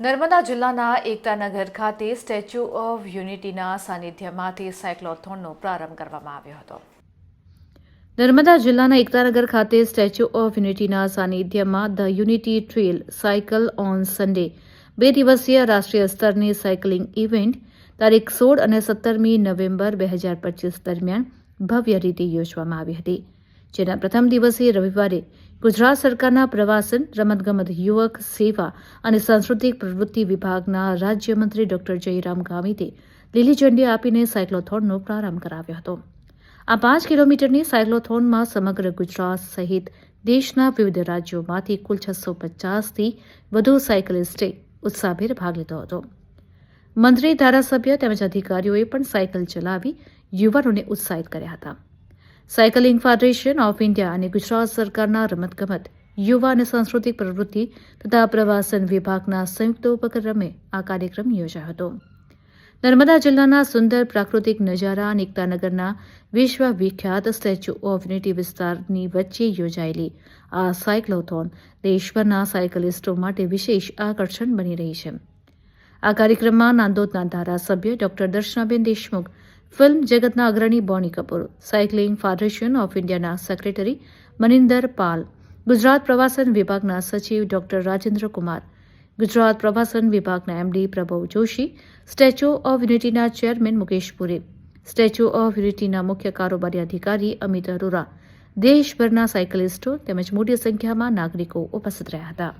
નર્મદા જિલ્લાના એકતાનગર ખાતે statue of યુનિટીના સાનિધ્યમાંથી સાયક્લોથોનનો પ્રારંભ કરવામાં આવ્યો હતો. નર્મદા જિલ્લાના એકતાનગર ખાતે સ્ટેચ્યુ ઓફ યુનિટીના સાનિધ્યમાં the Unity Trail cycle on Sunday, બે દિવસીય રાષ્ટ્રીય સ્તરની સાયકલિંગ ઇવેન્ટ, તારીખ સોળ અને સત્તરમી નવેમ્બર બે હજાર પચીસ દરમિયાન ભવ્ય રીતે યોજવામાં આવી હતી. જેના પ્રથમ દિવસે રવિવારે ગુજરાત સરકારના પ્રવાસન, રમતગમત, યુવક, સેવા અને સાંસ્કૃતિક પ્રવૃત્તિ વિભાગના રાજ્યમંત્રી ડોક્ટર જયરામ ગામિતે લીલી ઝંડી આપીને સાયક્લોથોનનો પ્રારંભ કરાવ્યો હતો. આ પાંચ કિલોમીટરની સાયક્લોથોનમાં સમગ્ર ગુજરાત સહિત દેશના વિવિધ રાજ્યોમાંથી કુલ છસો પચાસથી વધુ સાયકલિસ્ટે ઉત્સાહભેર ભાગ લીધો હતો. મંત્રી, ધારાસભ્ય તેમજ અધિકારીઓએ પણ સાયકલ ચલાવી યુવાનોને ઉત્સાહિત કર્યા હતા. સાયકલિંગ ફેડરેશન ઓફ ઇન્ડિયા અને ગુજરાત સરકારના રમતગમત, યુવા અને સાંસ્કૃતિક પ્રવૃત્તિ તથા પ્રવાસન વિભાગના સંયુક્ત ઉપક્રમે આ કાર્યક્રમ યોજાયો હતો. નર્મદા જિલ્લાના સુંદર પ્રાકૃતિક નજારા અને એકતાનગરના વિશ્વ વિખ્યાત સ્ટેચ્યુ ઓફ યુનિટી વિસ્તારની વચ્ચે યોજાયેલી આ સાયક્લોથોન દેશભરના સાયકલિસ્ટો માટે વિશેષ આકર્ષણ બની રહી છે. આ કાર્યક્રમમાં નાંદોદના ધારાસભ્ય ડોક્ટર દર્શનાબેન દેશમુખ ફિલ્મ જગતના અગ્રણી Boney Kapoor, cycling federation of ઇન્ડિયાના સેક્રેટરી મનિંદર પાલ, ગુજરાત પ્રવાસન વિભાગના સચિવ ડોક્ટર રાજેન્દ્ર કુમાર, ગુજરાત પ્રવાસન વિભાગના MD Prabhav Joshi, statue of યુનિટીના chairman Mukesh Puri, statue of યુનિટીના મુખ્ય કારોબારી અધિકારી અમિત અરોરા, દેશભરના સાયકલિસ્ટો તેમજ મોટી સંખ્યામાં નાગરિકો ઉપસ્થિત રહ્યા હતા.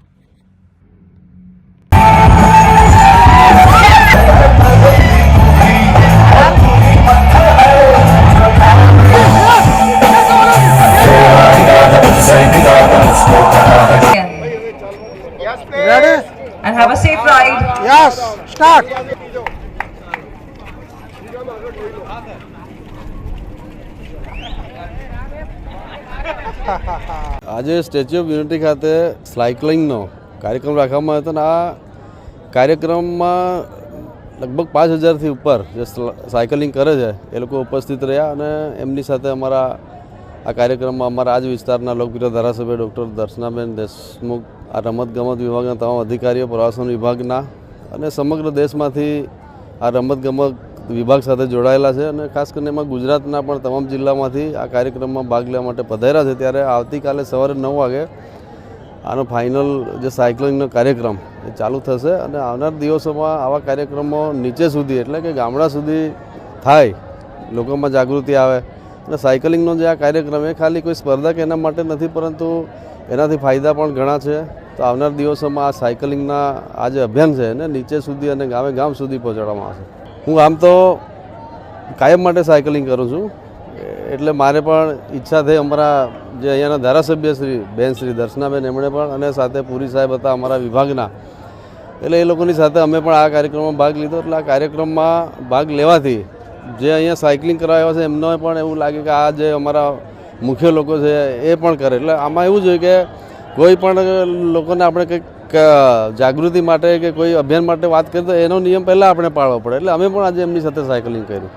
Yes, start. આજે સ્ટેચ્યુ ઓફ યુનિટી ખાતે સાયકલિંગનો કાર્યક્રમ રાખવામાં આવ્યો હતો અને આ કાર્યક્રમમાં લગભગ પાંચ હજારથી ઉપર જે સાયકલિંગ કરે છે એ લોકો ઉપસ્થિત રહ્યા અને એમની સાથે અમારા આ કાર્યક્રમમાં અમારા આજ વિસ્તારના લોકપ્રિય ધારાસભ્ય ડૉક્ટર દર્શનાબેન દેશમુખ, આ રમતગમત વિભાગના તમામ અધિકારીઓ, પ્રવાસન વિભાગના અને સમગ્ર દેશમાંથી આ રમતગમત વિભાગ સાથે જોડાયેલા છે અને ખાસ કરીને એમાં ગુજરાતના પણ તમામ જિલ્લામાંથી આ કાર્યક્રમમાં ભાગ લેવા માટે પધાર્યા છે. ત્યારે આવતીકાલે સવારે નવ વાગે આનો ફાઇનલ જે સાયકલિંગનો કાર્યક્રમ એ ચાલુ થશે અને આવનાર દિવસોમાં આવા કાર્યક્રમો નીચે સુધી એટલે કે ગામડા સુધી થાય, લોકોમાં જાગૃતિ આવે અને સાયકલિંગનો જે આ કાર્યક્રમ એ ખાલી કોઈ સ્પર્ધા કે એના માટે નથી, પરંતુ એનાથી ફાયદા પણ ઘણા છે. તો આવનાર દિવસોમાં આ સાયકલિંગના આ જે અભિયાન છે એને નીચે સુધી અને ગામે ગામ સુધી પહોંચાડવામાં આવશે. હું આમ તો કાયમ માટે સાયકલિંગ કરું છું. એટલે મારે પણ ઈચ્છા થઈ અમારા જે અહીંયાના ધારાસભ્ય શ્રી, બેન શ્રી દર્શનાબેન એમણે પણ અને સાથે પુરી સાહેબ હતા અમારા વિભાગના. એટલે એ લોકોની સાથે અમે પણ આ કાર્યક્રમમાં ભાગ લીધો. એટલે આ કાર્યક્રમમાં ભાગ લેવાથી જે અહીંયા સાયકલિંગ કરાવ્યા છે, એમને પણ એવું લાગે કે આ જે અમારા મુખ્ય લોકો છે, એ પણ કરે. એટલે આમાં એવું જોઈએ કે કોઈ પણ લોકોને આપણે કંઈક જાગૃતિ માટે કે કોઈ અભિયાન માટે વાત કરીએ તો એનો નિયમ પહેલાં આપણે પાળવો પડે. એટલે અમે પણ આજે એમની સાથે સાયકલિંગ કર્યું.